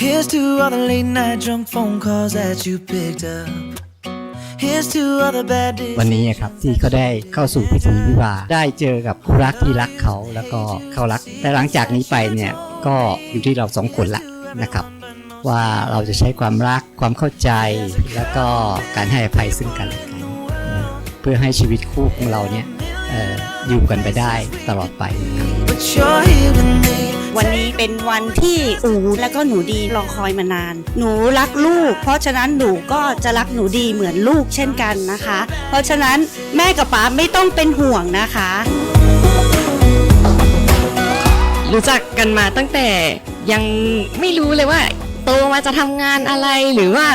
Here's to all the late night drunk phone calls that you picked up. Here's to all the bad days. วันนี้ครับที่เขาได้เข้าสู่พิธีวิวาห์ได้เจอกับคู่รักที่รักเขาแล้วก็เขารัก แต่หลังจากนี้ไปเนี่ยก็อยู่ที่เราสองคนละนะครับ ว่าเราจะใช้ความรักความเข้าใจ แล้วก็การให้อภัยซึ่งกันและกันนะเพื่อให้ชีวิตคู่ของเราเนี่ยเอ่ออยู่กันไปได้ตลอดไปครับ But you're here with me. วันนี้ เป็นวันที่อูและก็หนูดีรอคอยมานาน หนูรักลูก เพราะฉะนั้นหนูก็จะรักหนูดีเหมือนลูกเช่นกันนะคะ เพราะฉะนั้นแม่กับป๋าไม่ต้องเป็นห่วงนะคะรู้จักกันมาตั้งแต่ยังไม่รู้เลยว่า โตมาจะทำงานอะไรหรือว่า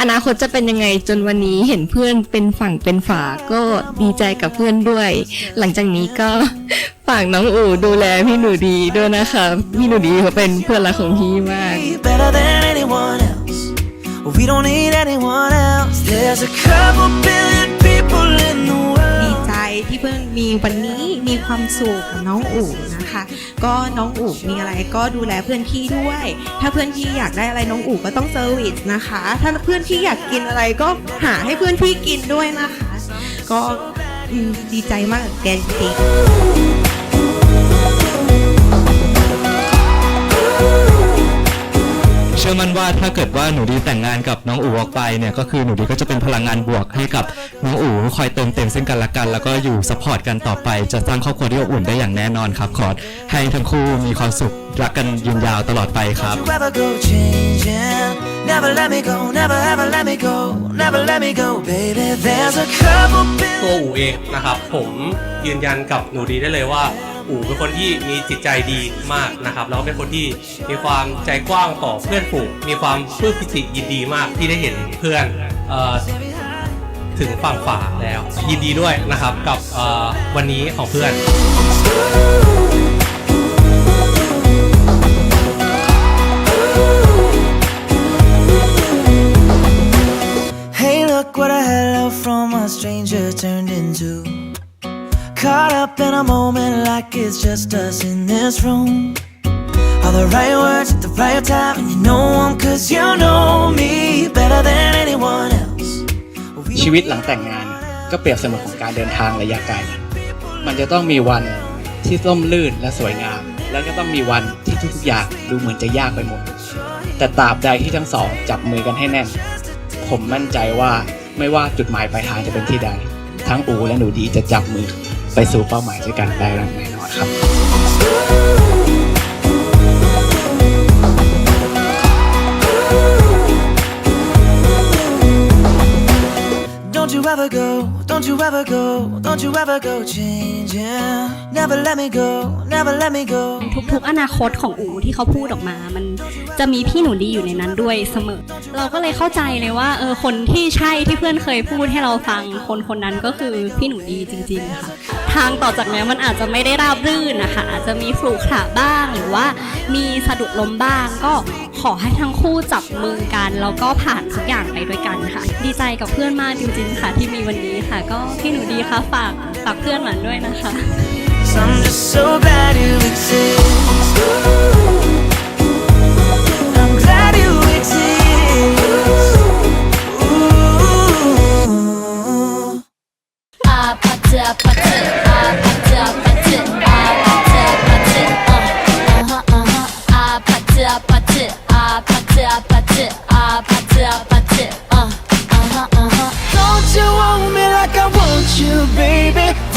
อนาคตจะเป็นยังไงจนวันนี้เห็นเพื่อนเป็นฝั่งเป็นฝาก็ดีใจกับเพื่อนด้วย หลังจากนี้ก็ฝากน้องอูดูแลพี่หนูดีด้วยนะคะพี่หนูดีเขาเป็นเพื่อนรักของพี่มาก We don't need anyone else. There's a couple billion มีวันนี้มีความสุขกับน้องอู๋นะคะ ก็น้องอู๋มีอะไรก็ดูแลเพื่อนพี่ด้วย ถ้าเพื่อนพี่อยากได้อะไรน้องอู๋ก็ต้องเซอร์วิสนะคะ ถ้าเพื่อนพี่อยากกินอะไรก็หาให้เพื่อนพี่กินด้วยนะคะ ก็ดีใจมากกับแกจริง ชื่อมั่นว่าถ้าเกิดว่าหนูดีแต่งงานกับน้องอู๋ออกไปเนี่ยก็คือหนูดีก็จะเป็นพลังงานบวกให้กับน้องอู๋คอยเติมเต็มซึ่งกันและกัน แล้วก็อยู่สปอร์ตกันต่อไป จะสร้างครอบครัวที่อบอุ่นได้อย่างแน่นอนครับขอให้ทั้งคู่มีความสุขรักกันยืนยาวตลอดไปครับ You ever go changing? Never let me go, never ever let me go, never let me go, baby. There's a couple ตัว billion. อู๋เองนะครับผมยืนยันกับหนูดีได้เลยว่า อู๋เป็นคนที่มีจิตใจดีมากนะครับแล้วก็เป็นคนที่มีความใจกว้างต่อเพื่อนฝูงมีความปลื้มปิติยินดีมากที่ได้เห็นเพื่อนเอ่อถึงฝั่งฝาแล้ว ยินดีด้วยนะครับกับวันนี้ของเพื่อน Hey, look what a hello from a stranger turned into. Caught up in a moment like it's just us in this room. All the right words at the right time, and you know them 'cause you know me better than anyone else. We ชีวิตหลังแต่งงานก็เปรียบเสมือนของการเดินทางระยะไกล มันจะต้องมีวันที่ร่มรื่นและสวยงาม แล้วก็ต้องมีวันที่ทุกๆอย่างดูเหมือนจะยากไปหมด แต่ตราบใดที่ทั้งสองจับมือกันให้แน่น ผมมั่นใจว่าไม่ว่าจุดหมายปลายทางจะเป็นที่ใด ทั้งอูและหนูดีจะจับมือ ไปสู่เป้าหมายด้วยกันได้อย่างแน่นอนครับ Don't you ever go, don't you ever go, don't you ever go changing. Never let me go, never let me go. ทุกๆ อนาคตของอูที่เขาพูดออกมา มันจะมีพี่หนูดีอยู่ในนั้นด้วยเสมอ เราก็เลยเข้าใจเลยว่าเออคนที่ใช่ที่เพื่อนเคยพูดให้เราฟังคนคนนั้นก็คือพี่หนูดีจริงๆค่ะ ทางต่อจากนี้มันอาจจะไม่ได้ราบรื่นนะคะอาจจะมีขรุขระบ้างหรือว่ามีสะดุดล้มบ้างก็ อให้ทั้งคู่จับมือกัน แล้วก็ผ่านทุกอย่างไปด้วยกันค่ะ ดีใจกับเพื่อนมากจริงๆค่ะ ที่มีวันนี้ค่ะ ก็พี่หนูดีค่ะฝากฝากเพื่อนหมันด้วยนะคะ I'm just so glad you exist. Ooh, I'm glad you exist. Ooh. Ah, pate, ah, pate, ah, pate, ah, pate, ah, pate, pate, ah, uh-huh, uh-huh. Ah, pate, ah, pate. Don't you want me like I want you baby?